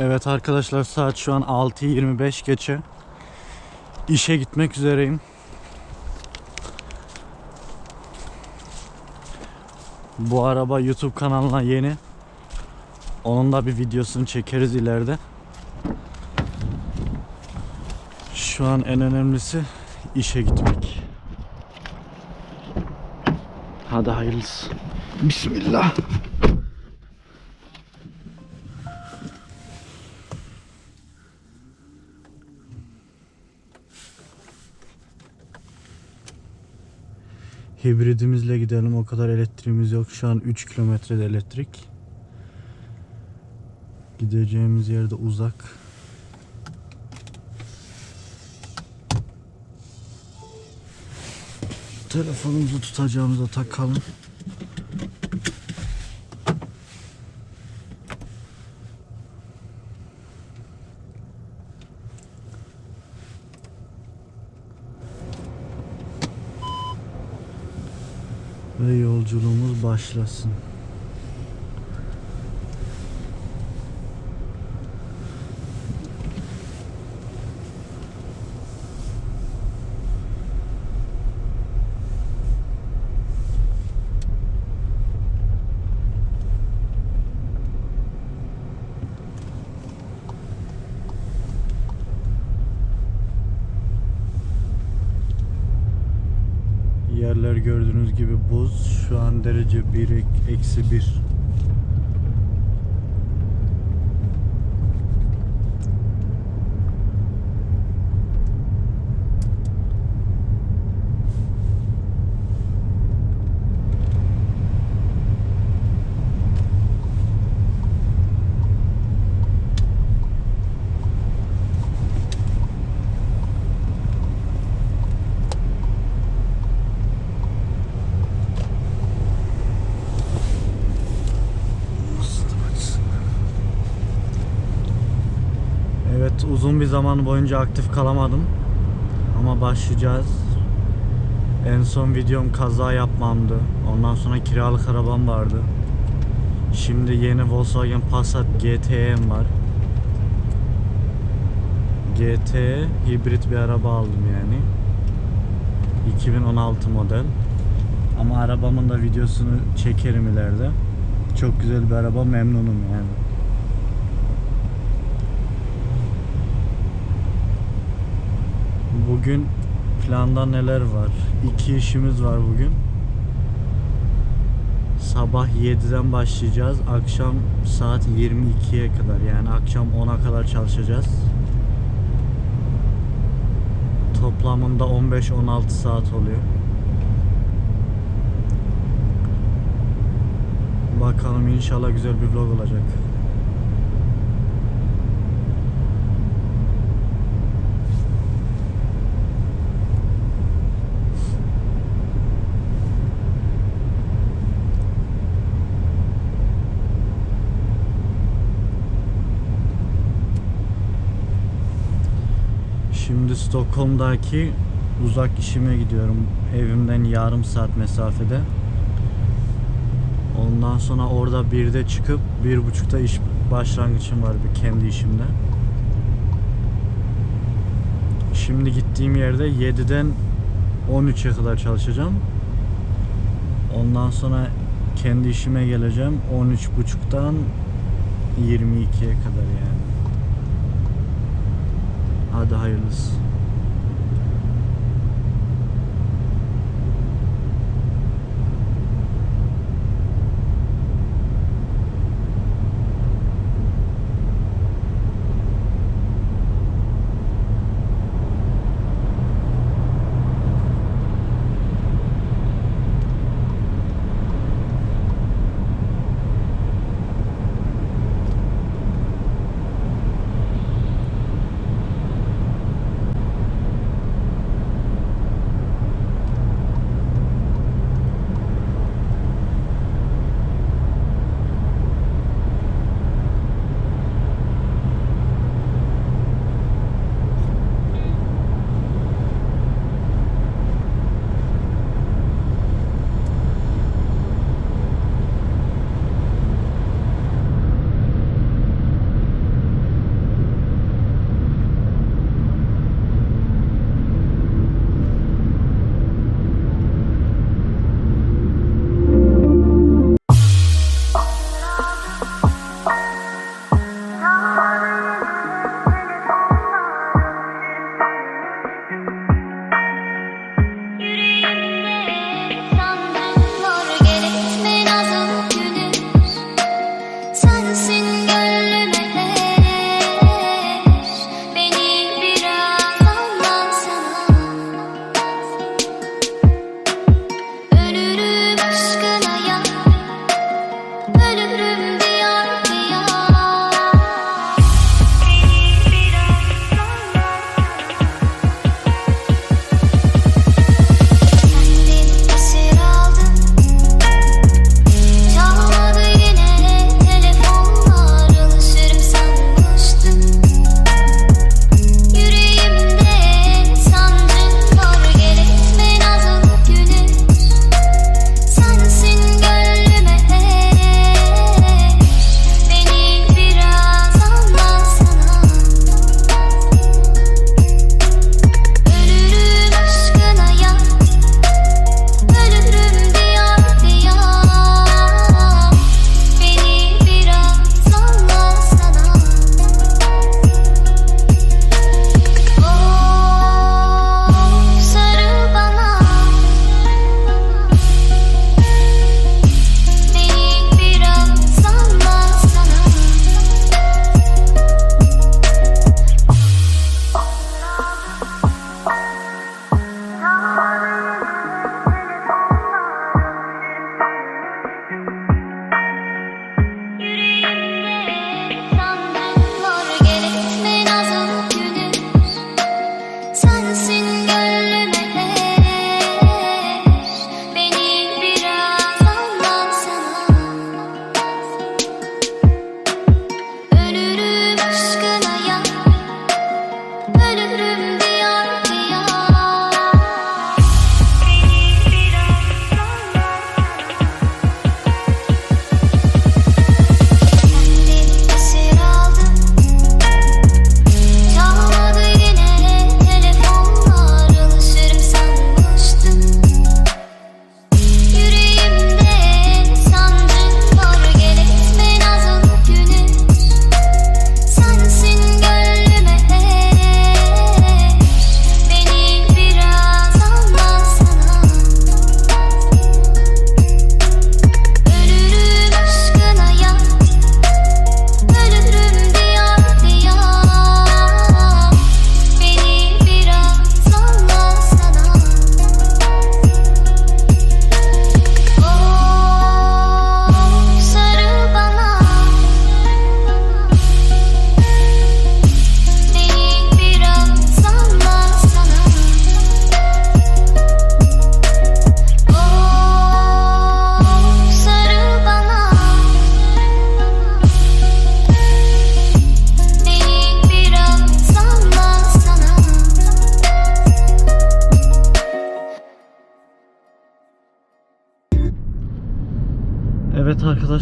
Evet arkadaşlar saat şu an 6.25 geçe. İşe gitmek üzereyim. Bu araba YouTube kanalına yeni. Onun da bir videosunu çekeriz ileride. Şu an en önemlisi işe gitmek. Hadi hayırlısı. Bismillah. Hibridimizle gidelim. O kadar elektriğimiz yok. Şu an 3 kilometrede elektrik. Gideceğimiz yerde uzak. Telefonumuzu tutacağımıza takalım. Başlasın. Yerler gördüğünüz gibi buz. Şu an derece 1 eksi 1. Evet uzun bir zaman boyunca aktif kalamadım. Ama başlayacağız. En son videom kaza yapmamdı. Ondan sonra kiralık arabam vardı. Şimdi yeni Volkswagen Passat GT'm var. GT hibrit bir araba aldım yani. 2016 model. Ama arabamın da videosunu çekerim ileride. Çok güzel bir araba memnunum yani. Bugün planda neler var? İki işimiz var bugün. Sabah 7'den başlayacağız. Akşam saat 22'ye kadar yani akşam 10'a kadar çalışacağız. Toplamında 15-16 saat oluyor. Bakalım inşallah güzel bir vlog olacak. Şimdi Stockholm'daki uzak işime gidiyorum. Evimden yarım saat mesafede. Ondan sonra orada birde çıkıp bir buçukta iş başlangıcım var bir kendi işimde. Şimdi gittiğim yerde 7'den 13'e kadar çalışacağım. Ondan sonra kendi işime geleceğim 13.30'dan 22'ye kadar yani. Hadi hayırlısı.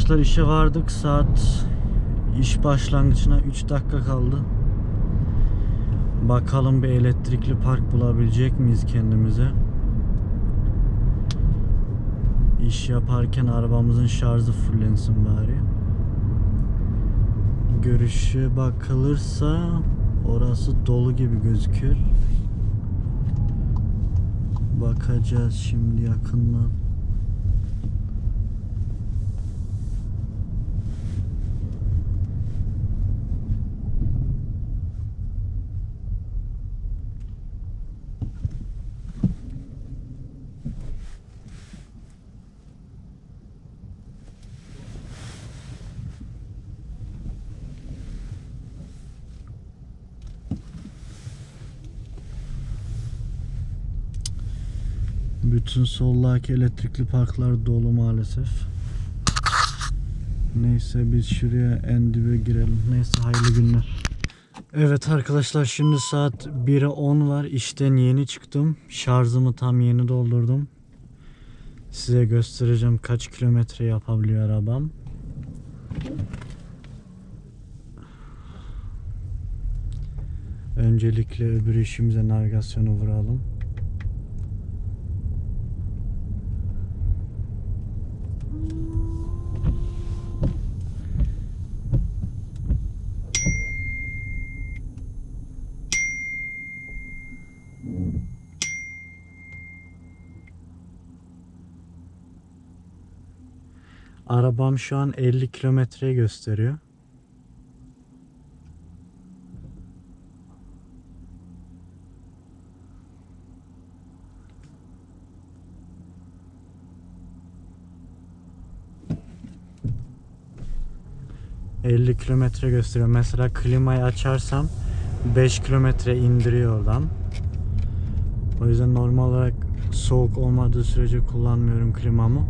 Arkadaşlar işe vardık. Saat iş başlangıcına 3 dakika kaldı. Bakalım bir elektrikli park bulabilecek miyiz kendimize? İş yaparken arabamızın şarjı fullensin bari. Görüşe bakılırsa orası dolu gibi gözüküyor. Bakacağız şimdi yakından. Bütün soldaki elektrikli parklar dolu maalesef. Neyse biz şuraya en dibe girelim. Neyse hayırlı günler. Evet arkadaşlar şimdi saat 1'e 10 var. İşten yeni çıktım. Şarjımı tam yeni doldurdum. Size göstereceğim kaç kilometre yapabiliyor arabam. Öncelikle öbür işimize navigasyonu vuralım. Arabam şu an 50 kilometreye gösteriyor. ...50 kilometre gösteriyor. Mesela klimayı açarsam... ...5 kilometre indiriyor oradan. O yüzden normal olarak... ...soğuk olmadığı sürece kullanmıyorum klimamı.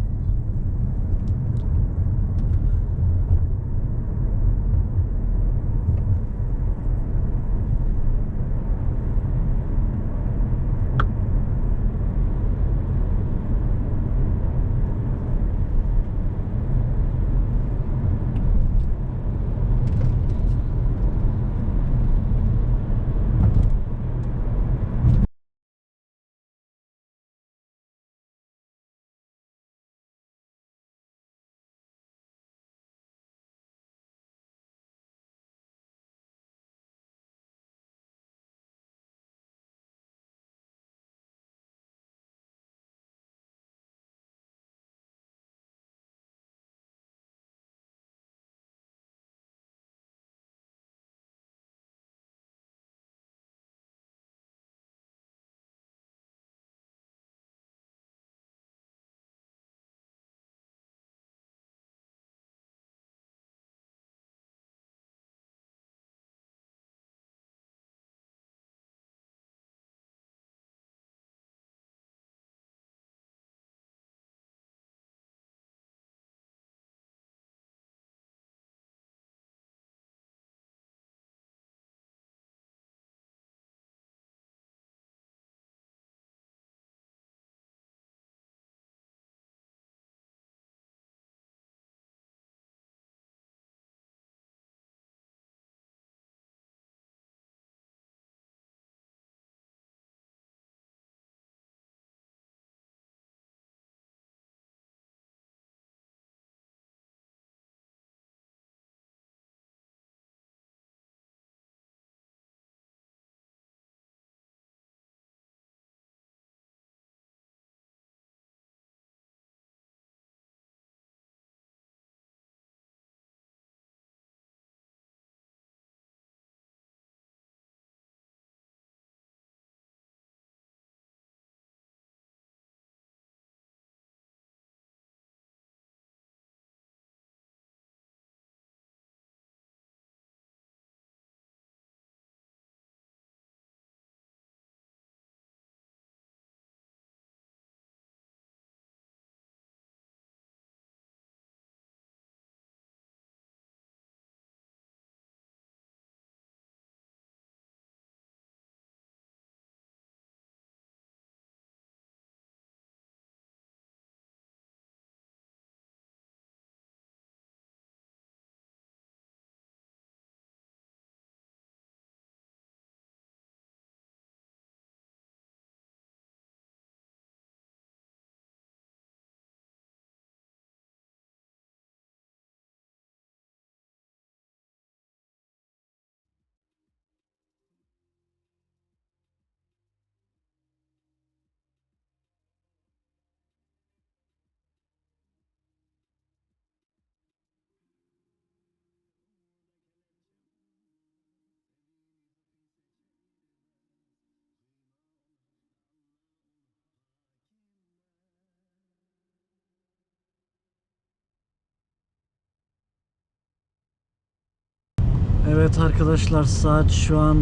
Evet arkadaşlar saat şu an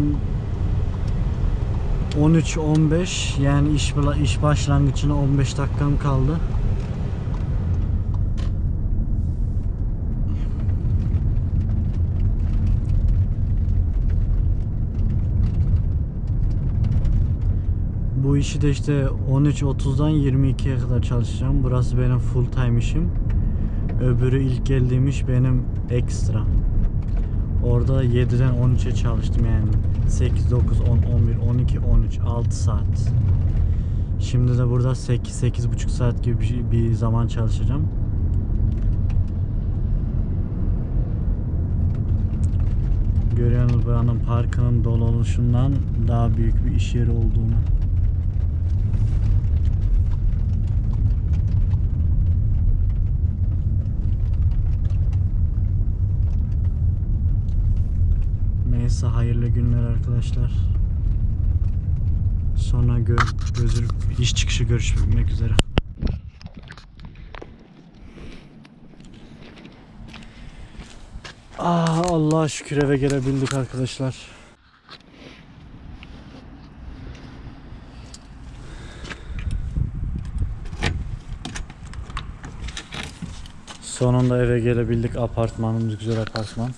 13.15 yani iş, iş başlangıcına 15 dakikam kaldı. Bu işi de işte 13.30'dan 22'ye kadar çalışacağım. Burası benim full time işim. Öbürü ilk geldiğim iş benim ekstra. Orada 7'den 13'e çalıştım yani. 8, 9, 10, 11, 12, 13, 6 saat. Şimdi de burada 8, 8,5 saat gibi bir, şey- bir zaman çalışacağım. Görüyorsunuz buranın parkının dolu oluşundan daha büyük bir iş yeri olduğunu. Neyse hayırlı günler arkadaşlar. Sonra gö gözür iş çıkışı görüşmek üzere. Ah Allah'a şükür eve gelebildik arkadaşlar. Sonunda eve gelebildik apartmanımız güzel apartman.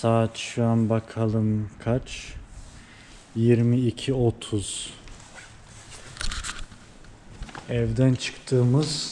Saat şu an bakalım kaç? 22.30. Evden çıktığımız